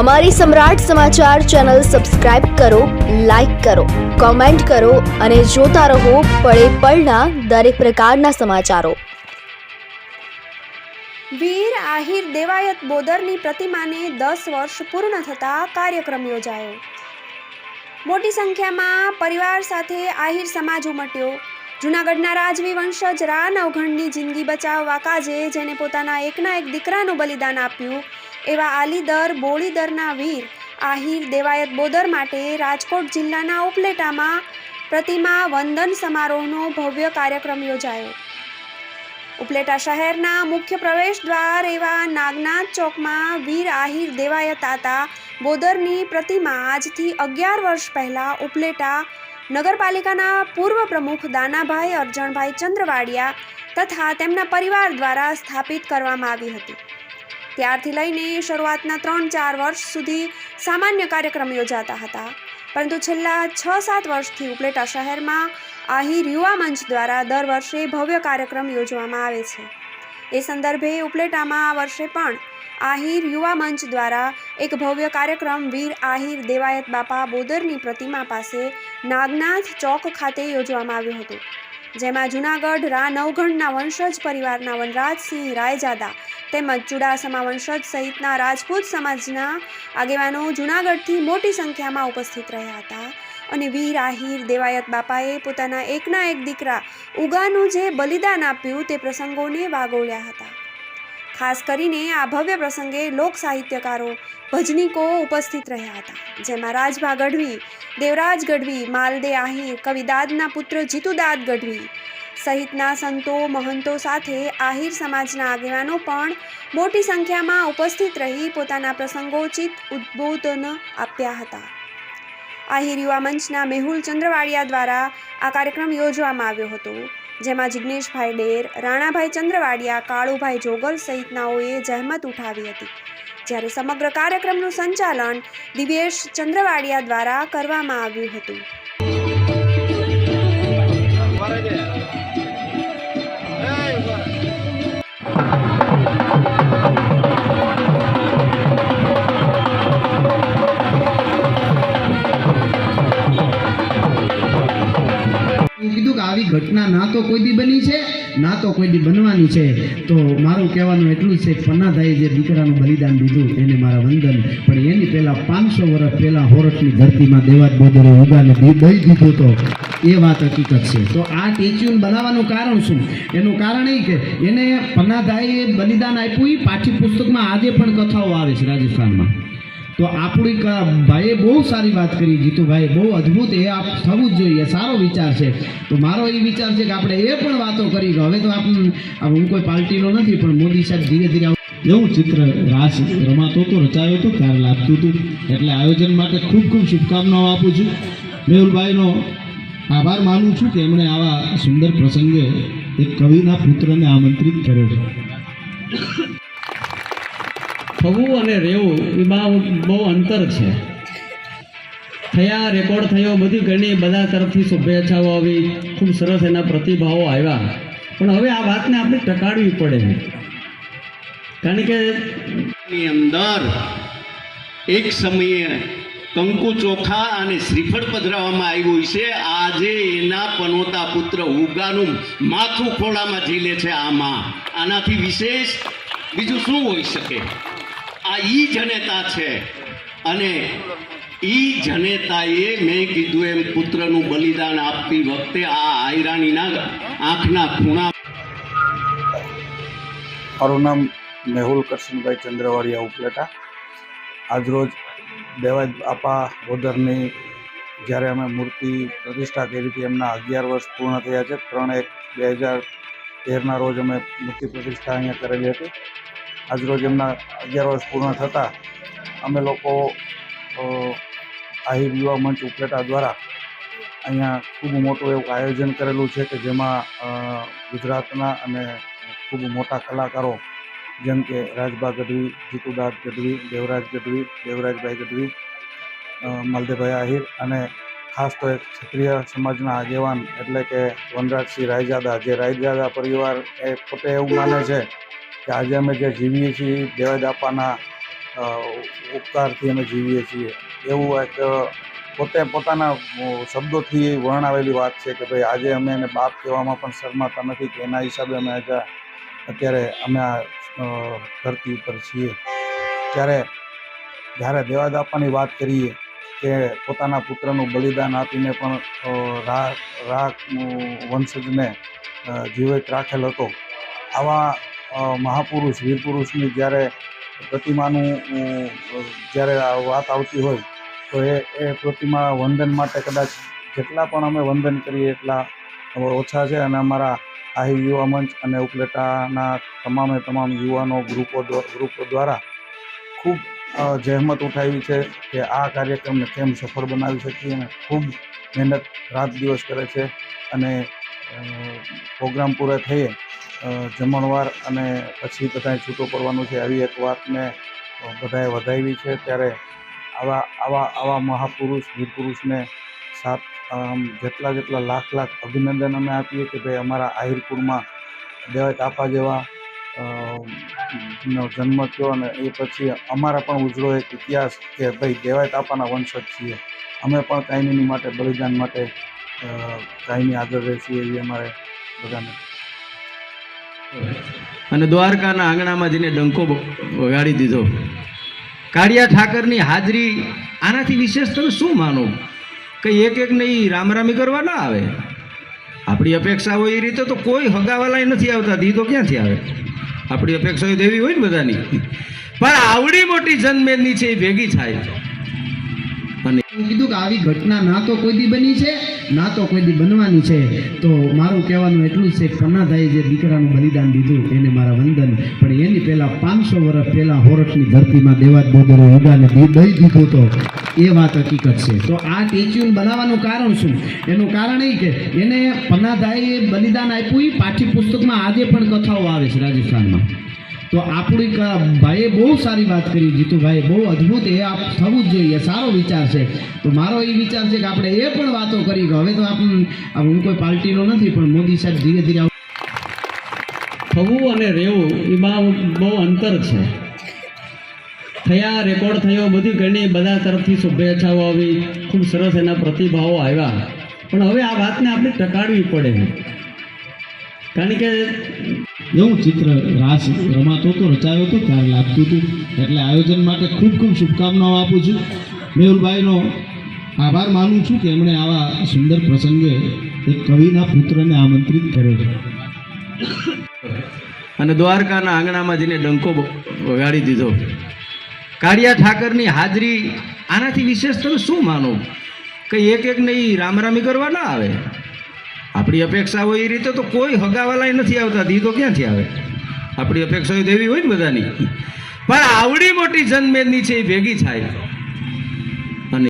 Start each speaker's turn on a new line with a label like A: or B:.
A: અમારી Samrat Samachar channel subscribe કરો, like કરો, કોમેન્ટ કરો અને જોતા રહો પળે પળના દરેક પ્રકારના સમાચારો.
B: વીર આહિર દેવાયત બોદરની પ્રતિમાને દસ વર્ષ પૂર્ણ થતા કાર્યક્રમ યોજાયો. મોટી સંખ્યામાં પરિવાર સાથે આહિર સમાજ ઉમટ્યો. જૂનાગઢના રાજવી વંશજ રા નવઘણની જિંદગી બચાવવા કાજે જેને પોતાના એકના એક દીકરાનું બલિદાન આપ્યું. એવા આલીદર, બોળીદરના વીર આહિર દેવાયત બોદર માટે રાજકોટ જિલ્લાના ઉપલેટામાં પ્રતિમા વંદન સમારોહનો ભવ્ય કાર્યક્રમ યોજાયો. ઉપલેટા શહેરના મુખ્ય પ્રવેશ દ્વાર એવા નાગનાથ ચોકમાં વીર આહિર દેવાયત આતા બોદરની પ્રતિમા આજથી અગિયાર વર્ષ પહેલાં ઉપલેટા નગરપાલિકાના પૂર્વ પ્રમુખ દાનાભાઈ અરજણભાઈ ચંદ્રવાડિયા તથા તેમના પરિવાર દ્વારા સ્થાપિત કરવામાં આવી હતી. ત્યારથી લઈને શરૂઆતના ત્રણ ચાર વર્ષ સુધી સામાન્ય કાર્યક્રમ યોજાતા હતા. પરંતુ છેલ્લા છ સાત વર્ષથી ઉપલેટા શહેરમાં આહિર યુવા મંચ દ્વારા દર વર્ષે ભવ્ય કાર્યક્રમ યોજવામાં આવે છે. એ સંદર્ભે ઉપલેટામાં આ વર્ષે પણ આહિર યુવા મંચ દ્વારા એક ભવ્ય કાર્યક્રમ વીર આહિર દેવાયત બાપા બોદરની પ્રતિમા પાસે નાગનાથ ચોક ખાતે યોજવામાં આવ્યું હતું. જેમાં જૂનાગઢ, રા નવગણના વંશજ પરિવારના વનરાજસિંહ રાયજાદા તેમજ ચુડાસમા વંશજ સહિતના રાજપૂત સમાજના આગેવાનો જૂનાગઢથી મોટી સંખ્યામાં ઉપસ્થિત રહ્યા હતા અને વીર, આહિર, દેવાયત બાપાએ પોતાના એકના એક દીકરા ઉગાનું જે બલિદાન આપ્યું તે પ્રસંગોને વાગોળ્યા હતા. ખાસ કરીને આ ભવ્ય પ્રસંગે લોક સાહિત્યકારો ભજનીકો ઉપસ્થિત રહ્યા હતા. જેમાં રાજભા ગઢવી દેવરાજ ગઢવી, માલદે આહિર કવિદાદના પુત્ર જીતુદાદ ગઢવી સહિતના સંતો, મહંતો સાથે આહિર સમાજના આગેવાનો પણ મોટી સંખ્યામાં ઉપસ્થિત રહી પોતાના પ્રસંગોચિત ઉદ્બોધન આપ્યા હતા. આહિર યુવા મંચના મેહુલ ચંદ્રવાડિયા દ્વારા આ કાર્યક્રમ યોજવામાં આવ્યો હતો, જેમાં જિગ્નેશભાઈ ડેર, રાણાભાઈ ચંદ્રવાડિયા, કાળુભાઈ જોગલ સહિતનાઓએ જહેમત ઉઠાવી હતી. જ્યારે સમગ્ર કાર્યક્રમનું સંચાલન દિવ્યેશ ચંદ્રવાડિયા દ્વારા કરવામાં આવ્યું હતું.
C: આવી ઘટના ના તો કોઈ દી બની છે, ના તો કોઈ દી બનવાની છે. તો મારું કહેવાનું એટલું છે કે પન્નાભાઈએ જે દીકરાનું બલિદાન દીધું એને મારા વંદન. પણ એની પહેલાં પાંચસો વર્ષ પહેલાં હોરઠની ધરતીમાં દેવાદ બોદરે ઉગાને દઈ દીધો તો એ વાત હકીકત છે. તો આ ટેચ્યુન બનાવવાનું કારણ શું? એનું કારણ એ કે એને પન્નાભાઈએ બલિદાન આપ્યું એ પાઠ્યપુસ્તકમાં આજે પણ કથાઓ આવે છે રાજસ્થાનમાં. તો આપણી ભાઈએ બહુ સારી વાત કરી, જીતુભાઈ, બહુ અદ્ભુત એ આપ થવું જ જોઈએ, સારો વિચાર છે. તો મારો એ વિચાર છે કે આપણે એ પણ વાતો કરી હવે તો આપણને આ હું કોઈ પાર્ટીનો નથી, પણ મોદી સાહેબ ધીરે ધીરે
D: એવું ચિત્ર રાસ રમાતો હતો રચાયો હતો ત્યારે લાગતું હતું. એટલે આયોજન માટે ખૂબ ખૂબ શુભકામનાઓ આપું છું. મેહુલભાઈનો આભાર માનું છું કે એમણે આવા સુંદર પ્રસંગે એક કવિના પુત્રને આમંત્રિત કર્યો છે.
E: થવું અને રહેવું, એ બહુ બહુ અંતર છે. થયા, રેકોર્ડ થયો, બધી ઘણી બધા તરફથી શુભેચ્છાઓ આવી. ખૂબ સરસ એના પ્રતિભાવો આવ્યા. પણ હવે આ વાતને આપણે ટકાડવી પડે. કારણ કે
F: અંદર એક સમયે કંકુ ચોખા અને શ્રીફળ પધરાવવામાં આવ્યું છે. આજે એના પનોતા પુત્ર ઉગાનું માથું ખોળામાં ઝીલે છે આમાં. આનાથી વિશેષ બીજું શું હોઈ શકે? આ ઈ જનેતા છે. અને ઈ જનેતાએ મેં કીધું એમ પુત્રનું બલિદાન આપતી વખતે આ આયરાણીના આંખના ખૂણા
G: મારું નામ મેહુલ કરશનભાઈ ચંદ્રવાડિયા ઉપલેટા. આજરોજ દેવાજ બાપા બોદરની જ્યારે અમે મૂર્તિ પ્રતિષ્ઠા કરી હતી, એમના અગિયાર વર્ષ પૂર્ણ થયા છે. ત્રણ એક બે હજાર તેરના રોજ અમે મૂર્તિ પ્રતિષ્ઠા અહીંયા કરેલી હતી. આજરોજ એમના અગિયાર વર્ષ પૂર્ણ થતાં અમે લોકો આહિર યુવા મંચ ઉપલેટા દ્વારા અહીંયા ખૂબ મોટું એવું આયોજન કરેલું છે કે જેમાં ગુજરાતના અને ખૂબ મોટા કલાકારો જેમ કે રાજભા ગઢવી, જીતુદાસ ગઢવી, દેવરાજ ગઢવી, દેવરાજભાઈ ગઢવી માલદેભાઈ આહિર અને ખાસ તો એક ક્ષત્રિય સમાજના આગેવાન એટલે કે વનરાજસિંહ રાયજાદા, જે રાયજાદા પરિવાર એ પોતે એવું માને છે કે આજે અમે જે જીવીએ છીએ દેવાદાપાના ઉપકારથી અમે જીવીએ છીએ. એવું એક પોતે પોતાના શબ્દોથી વર્ણવેલી વાત છે કે ભાઈ આજે અમે એને બાપ કહેવામાં પણ શરમાતા નથી કે એના હિસાબે અમે આજે અત્યારે અમે આ ધરતી ઉપર છીએ. ત્યારે જ્યારે દેવાદાપાની વાત કરીએ કે પોતાના પુત્રનું બલિદાન આપીને પણ અ, રા રાનું વંશજને જીવિત રાખેલ હતો આવા મહાપુરુષ વીર પુરુષની જ્યારે પ્રતિમાનું જ્યારે વાત આવતી હોય, તો એ એ પ્રતિમા વંદન માટે કદાચ જેટલા પણ અમે વંદન કરીએ એટલા ઓછા છે. અને અમારા આહી યુવા મંચ અને ઉપલેટાના તમામે તમામ યુવાનો, ગ્રુપો ગ્રુપો દ્વારા ખૂબ જહેમત ઉઠાવી છે કે આ કાર્યક્રમને કેમ સફળ બનાવી શકીએ અને ખૂબ મહેનત રાત દિવસ કરે છે. અને પ્રોગ્રામ પૂરા થઈએ જમણવાર અને પછી બધાએ છૂટો પડવાનું છે. આવી એક વાતને બધાએ વધાવી છે. ત્યારે આવા આવા આવા મહાપુરુષ વીર પુરુષને સાત જેટલા જેટલા લાખ લાખ અભિનંદન અમે આપીએ કે ભાઈ અમારા આહિરપુરમાં દેવાય તાપા જેવા નો જન્મ થયો અને એ પછી અમારા પણ ઉજળો એક ઇતિહાસ કે ભાઈ દેવાય તાપાના વંશજ છીએ. અમે પણ કાયમીની માટે, બલિદાન માટે કાયમી આગળ રહેશું એવી અમારે બધાને
E: અને દ્વારકાના આંગણામાં જઈને ડંકો વગાડી દીધો. કાળિયા ઠાકરની હાજરી આનાથી વિશેષ તમે શું માનો? કંઈ એક એક નહીં રામ રામી કરવા ના આવે? આપણી અપેક્ષા હોય એ રીતે તો કોઈ હગાવાલાય નથી આવતા. દી તો ક્યાંથી આવે? આપણી અપેક્ષા હોય તો હોય ને બધાની. પણ આવડી મોટી જનમેદની છે એ ભેગી થાય. અને
C: કીધું કે આવી ઘટના ના તો કોઈ દી બની છે, ના તો કોઈ દી બનવાની છે. તો મારું કહેવાનું એટલું છે કે જે દીકરાનું બલિદાન દીધું, એને મારા વંદન. પણ એની પહેલાં પાંચસો વર્ષ પહેલાં હોરઠની ધરતીમાં દેવાદ બોદરે યુગાને દઈ દીધો તો એ વાત હકીકત છે. તો આ ટેચ્યુન બનાવવાનું કારણ શું? એનું કારણ એ કે એને પન્નાભાઈએ બલિદાન આપ્યું પાઠ્યપુસ્તકમાં આજે પણ કથાઓ આવે છે રાજસ્થાનમાં. તો આપણી ભાઈએ બહુ સારી વાત કરી જીતુભાઈ બહુ અદ્ભુત એ આપ થવું જ જોઈએ, સારો વિચાર છે. તો મારો એ વિચાર છે કે આપણે એ પણ વાતો કરી કે હવે તો આપણે હું કોઈ પાર્ટીનો નથી, પણ મોદી સાહેબ ધીરે ધીરે
E: થવું અને રહેવું, એમાં બહુ અંતર છે. થયા, રેકોર્ડ થયો, બધી ઘણી, બધા તરફથી શુભેચ્છાઓ આવી. ખૂબ સરસ એના પ્રતિભાવો આવ્યા. પણ હવે આ વાતને આપણે ટકાડવી પડે. કારણ કે
D: એવું ચિત્ર રાસ રમાતો તો, રચાયો તો, ત્યારે લાગતું હતું. એટલે આયોજન માટે ખૂબ ખૂબ શુભકામનાઓ આપું છું. મેહુલભાઈનો આભાર માનું છું કે એમણે આવા સુંદર પ્રસંગે એક કવિના પુત્રને આમંત્રિત કર્યો છે.
E: અને દ્વારકાના આંગણામાં જઈને ડંકો વગાડી દીધો. કાળિયા ઠાકરની હાજરી આનાથી વિશેષ તમે શું માનો? કંઈ એક એક નહીં રામરામી કરવા ના આવે? આપણી અપેક્ષા હોય એ રીતે તો કોઈ હગાવાલાય નથી આવતા તો ક્યાંથી આવે? આપણી અપેક્ષા હોય તો એવી હોય ને બધાની. પણ આવડી મોટી જનમેદની છે એ ભેગી થાય.